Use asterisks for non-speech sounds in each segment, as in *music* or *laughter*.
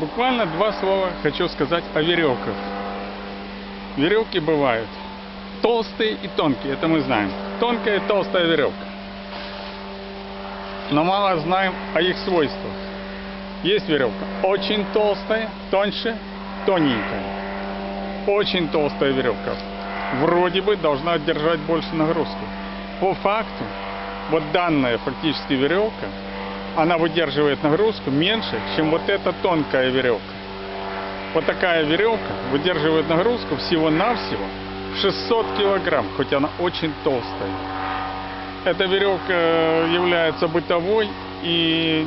Буквально два слова хочу сказать о веревках. Веревки бывают толстые и тонкие, это мы знаем. Тонкая и толстая веревка. Но мало знаем о их свойствах. Есть веревка очень толстая, тоньше, тоненькая. Очень толстая веревка. Вроде бы должна держать больше нагрузки. По факту, вот данная фактически веревка, она выдерживает нагрузку меньше, чем вот эта тонкая веревка. Вот такая веревка выдерживает нагрузку всего-навсего 600 килограмм, хоть она очень толстая. Эта веревка является бытовой и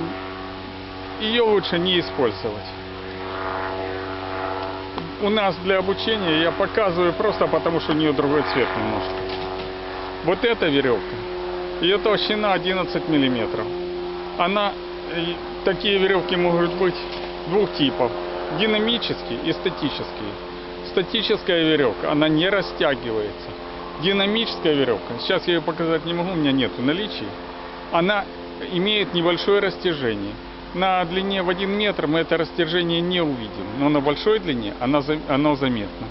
ее лучше не использовать. У нас для обучения я показываю просто потому, что у нее другой цвет немножко. Вот эта веревка, ее толщина 11 миллиметров. Она, э, такие веревки могут быть двух типов. Динамические и статические. Статическая веревка, она не растягивается. Динамическая веревка, сейчас я ее показать не могу, у меня нет в наличии. Она имеет небольшое растяжение. На длине в 1 метр мы это растяжение не увидим, но на большой длине за- оно заметно.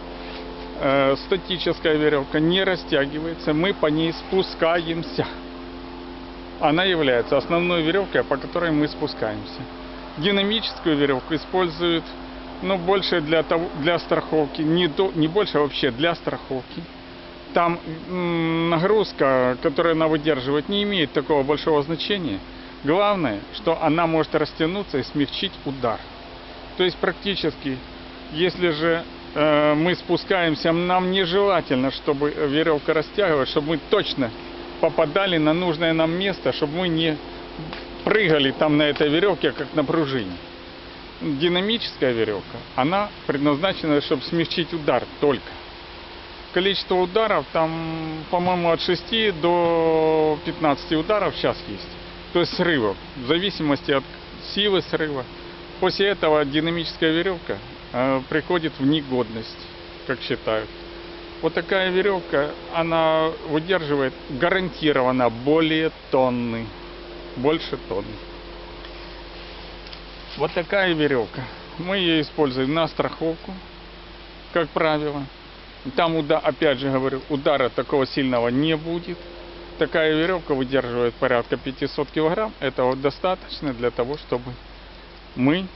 Э, статическая веревка не растягивается, мы по ней спускаемся. Она является основной веревкой, по которой мы спускаемся. Динамическую веревку используют ну, больше для, того, для страховки, не, до, не больше а вообще для страховки. Там нагрузка, которую она выдерживает, не имеет такого большого значения. Главное, что она может растянуться и смягчить удар. То есть практически, если же э, мы спускаемся, нам нежелательно, чтобы веревка растягивалась, чтобы мы точно попадали на нужное нам место, чтобы мы не прыгали там на этой веревке, как на пружине. Динамическая веревка, она предназначена, чтобы смягчить удар только. Количество ударов там, по-моему, от 6 до 15 ударов сейчас есть. То есть срывов, в зависимости от силы срыва. После этого динамическая веревка э, приходит в негодность, как считают. Вот такая веревка, она выдерживает гарантированно более тонны, больше тонны. Вот такая веревка. Мы ее используем на страховку, как правило. Там, уда- опять же говорю, удара такого сильного не будет. Такая веревка выдерживает порядка 500 килограмм. Этого достаточно для того, чтобы мы,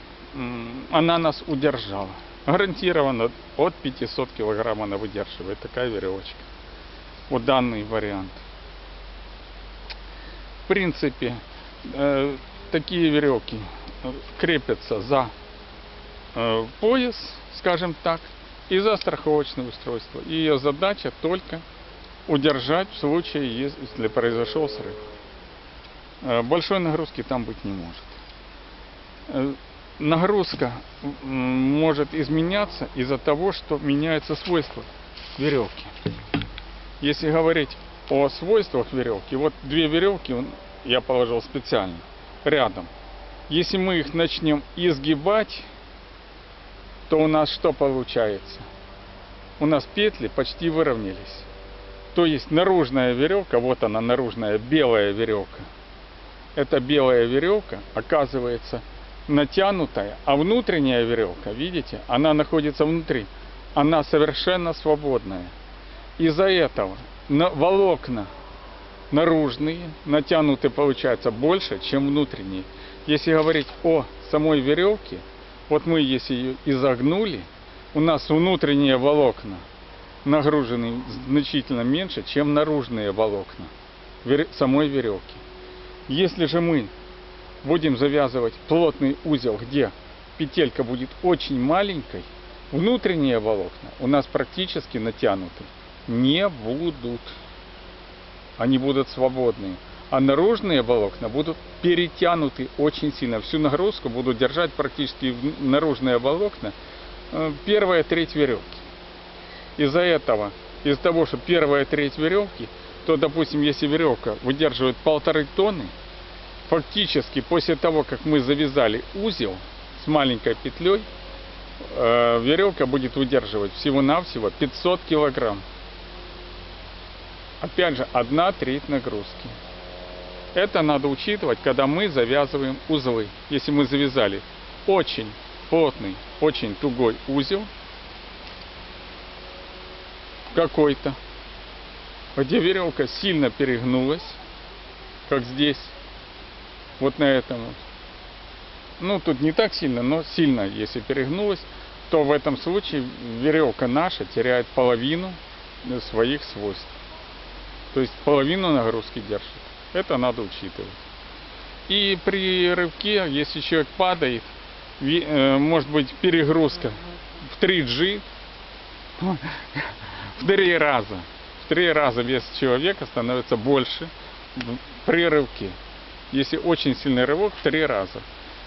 она нас удержала. Гарантированно от 500 килограмм она выдерживает такая веревочка. Вот данный вариант. В принципе, э, такие веревки э, крепятся за э, пояс, скажем так, и за страховочное устройство. И ее задача только удержать в случае, если произошел срыв. Э, Большой нагрузки там быть не может. Нагрузка может изменяться из-за того, что меняется свойство веревки. Если говорить о свойствах веревки, вот две веревки я положил специально рядом. Если мы их начнем изгибать, то у нас что получается? У нас петли почти выровнялись. То есть наружная веревка, вот она наружная белая веревка. Эта белая веревка оказывается натянутая, а внутренняя веревка, видите, она находится внутри. Она совершенно свободная. Из-за этого на- волокна наружные натянуты получается больше, чем внутренние. Если говорить о самой веревке, вот мы если ее изогнули, у нас внутренние волокна нагружены значительно меньше, чем наружные волокна самой веревки. Если же мы будем завязывать плотный узел, где петелька будет очень маленькой, внутренние волокна у нас практически натянуты не будут. Они будут свободные. А наружные волокна будут перетянуты очень сильно. Всю нагрузку будут держать практически наружные волокна э, первая треть веревки. Из-за этого, из-за того, что первая треть веревки, то, допустим, если веревка выдерживает полторы тонны, фактически после того, как мы завязали узел с маленькой петлей, э, веревка будет выдерживать всего-навсего 500 килограмм. Опять же, одна треть нагрузки. Это надо учитывать, когда мы завязываем узлы. Если мы завязали очень плотный, очень тугой узел какой-то, где веревка сильно перегнулась, как здесь, вот на этом вот. Ну, тут не так сильно, но сильно, если перегнулась, то в этом случае веревка наша теряет половину своих свойств. То есть половину нагрузки держит. Это надо учитывать. И при рывке, если человек падает, э, может быть перегрузка в 3G, *laughs* в три раза. В три раза вес человека становится больше при рывке. Если очень сильный рывок, в три раза.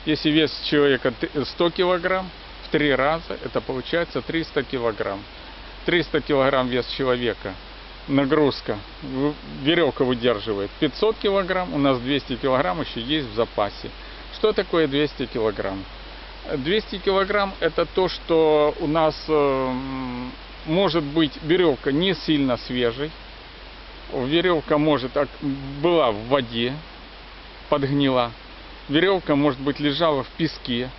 Если вес человека т- 100 килограмм, в три раза это получается 300 килограмм. 300 килограмм вес человека, нагрузка, веревка выдерживает 500 килограмм, у нас 200 килограмм еще есть в запасе. Что такое 200 килограмм? 200 килограмм это то, что у нас э, может быть веревка не сильно свежей, веревка может была в воде, подгнила, веревка может быть лежала в песке,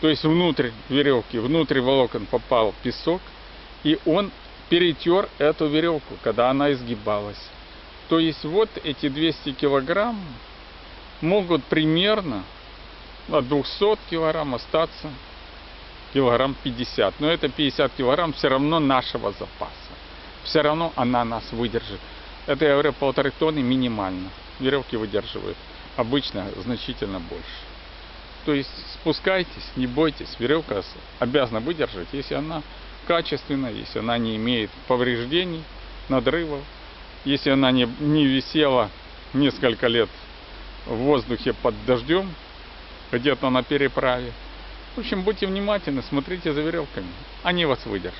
то есть внутрь веревки, внутрь волокон попал песок, и он перетер эту веревку, когда она изгибалась. То есть вот эти 200 килограмм могут примерно от 200 килограмм остаться килограмм 50. Но это 50 килограмм все равно нашего запаса. Все равно она нас выдержит. Это я говорю полторы тонны минимально. Веревки выдерживают. Обычно значительно больше. То есть спускайтесь, не бойтесь, веревка обязана выдержать, если она качественная, если она не имеет повреждений, надрывов, если она не, не висела несколько лет в воздухе под дождем, где-то на переправе. В общем, будьте внимательны, смотрите за веревками, они вас выдержат.